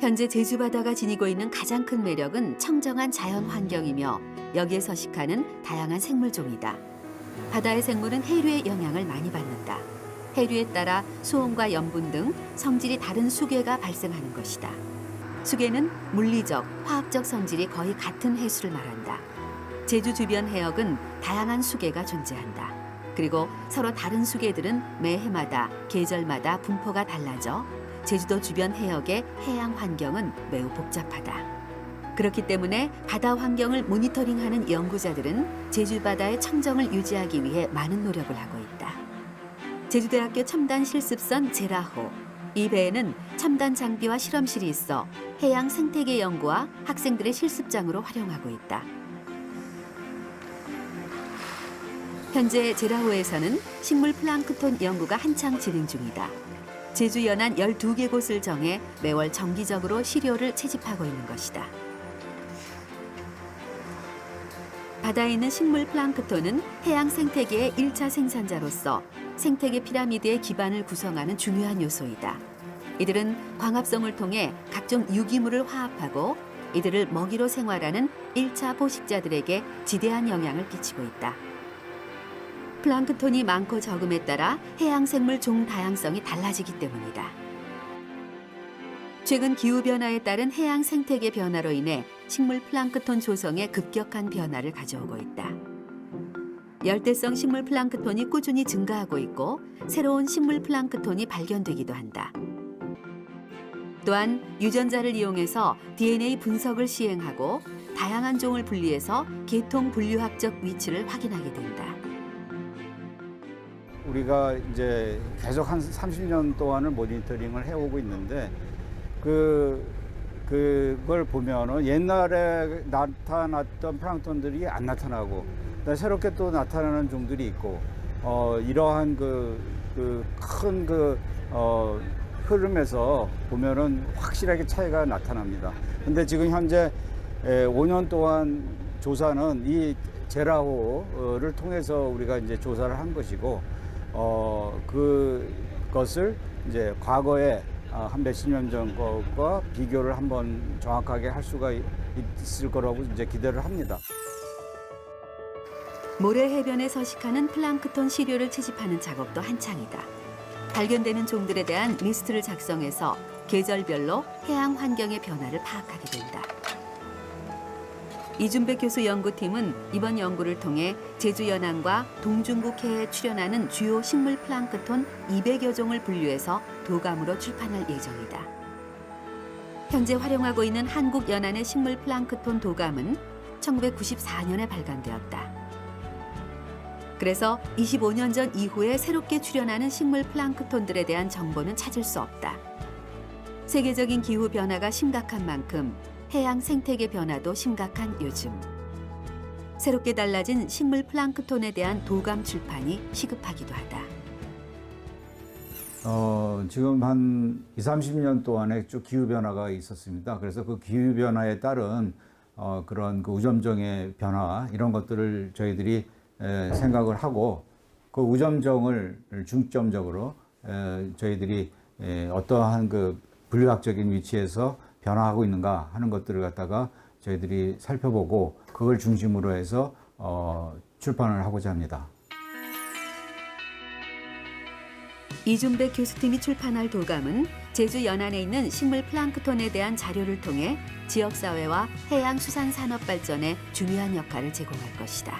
현재 제주 바다가 지니고 있는 가장 큰 매력은 청정한 자연 환경이며 여기에 서식하는 다양한 생물종이다. 바다의 생물은 해류의 영향을 많이 받는다. 해류에 따라 수온과 염분 등 성질이 다른 수계가 발생하는 것이다. 수계는 물리적, 화학적 성질이 거의 같은 해수를 말한다. 제주 주변 해역은 다양한 수계가 존재한다. 그리고 서로 다른 수계들은 매 해마다 계절마다 분포가 달라져 제주도 주변 해역의 해양 환경은 매우 복잡하다. 그렇기 때문에 바다 환경을 모니터링하는 연구자들은 제주 바다의 청정을 유지하기 위해 많은 노력을 하고 있다. 제주대학교 첨단 실습선 제라호 이 배에는 첨단 장비와 실험실이 있어 해양 생태계 연구와 학생들의 실습장으로 활용하고 있다. 현재 제라호에서는 식물 플랑크톤 연구가 한창 진행 중이다. 제주 연안 12개 곳을 정해 매월 정기적으로 시료를 채집하고 있는 것이다. 바다에 있는 식물 플랑크톤은 해양 생태계의 1차 생산자로서 생태계 피라미드의 기반을 구성하는 중요한 요소이다. 이들은 광합성을 통해 각종 유기물을 화합하고 이들을 먹이로 생활하는 1차 포식자들에게 지대한 영향을 끼치고 있다. 플랑크톤이 많고 적음에 따라 해양 생물 종 다양성이 달라지기 때문이다. 최근 기후 변화에 따른 해양 생태계 변화로 인해 식물 플랑크톤 조성에 급격한 변화를 가져오고 있다. 열대성 식물 플랑크톤이 꾸준히 증가하고 있고 새로운 식물 플랑크톤이 발견되기도 한다. 또한 유전자를 이용해서 DNA 분석을 시행하고 다양한 종을 분리해서 계통 분류학적 위치를 확인하게 된다. 우리가 이제 계속 한 30년 동안을 모니터링을 해오고 있는데 그 그걸 보면은 옛날에 나타났던 플랑톤들이 안 나타나고 새롭게 또 나타나는 종들이 있고 어 이러한 그그큰그어 흐름에서 보면은 확실하게 차이가 나타납니다. 근데 지금 현재 에, 5년 동안 조사는 이 제라호를 통해서 우리가 이제 조사를 한 것이고 어, 그것을 이제 과거에 아, 한 몇십 년 전 것과 비교를 한번 정확하게 할 수가 있- 있을 거라고 이제 기대를 합니다. 모래 해변에 서식하는 플랑크톤 시료를 채집하는 작업도 한창이다. 발견되는 종들에 대한 리스트를 작성해서 계절별로 해양 환경의 변화를 파악하게 된다. 이준백 교수 연구팀은 이번 연구를 통해 제주 연안과 동중국 해에 출현하는 주요 식물 플랑크톤 200여 종을 분류해서 도감으로 출판할 예정이다. 현재 활용하고 있는 한국 연안의 식물 플랑크톤 도감은 1994년에 발간되었다. 그래서 25년 전 이후에 새롭게 출현하는 식물 플랑크톤들에 대한 정보는 찾을 수 없다. 세계적인 기후 변화가 심각한 만큼 해양 생태계 변화도 심각한 요즘. 새롭게 달라진 식물 플랑크톤에 대한 도감 출판이 시급하기도 하다. 어, 지금 한 2, 30년 동안에 쭉 기후변화가 있었습니다. 그래서 그 기후변화에 따른 어, 그런 그 우점정의 변화, 이런 것들을 저희들이 에, 생각을 하고 그 우점정을 중점적으로 에, 저희들이 에, 어떠한 그 분류학적인 위치에서 변화하고 있는가 하는 것들을 갖다가 저희들이 살펴보고 그걸 중심으로 해서 어, 출판을 하고자 합니다. 이준백 교수팀이 출판할 도감은 제주 연안에 있는 식물 플랑크톤에 대한 자료를 통해 지역 사회와 해양 수산 산업 발전에 중요한 역할을 제공할 것이다.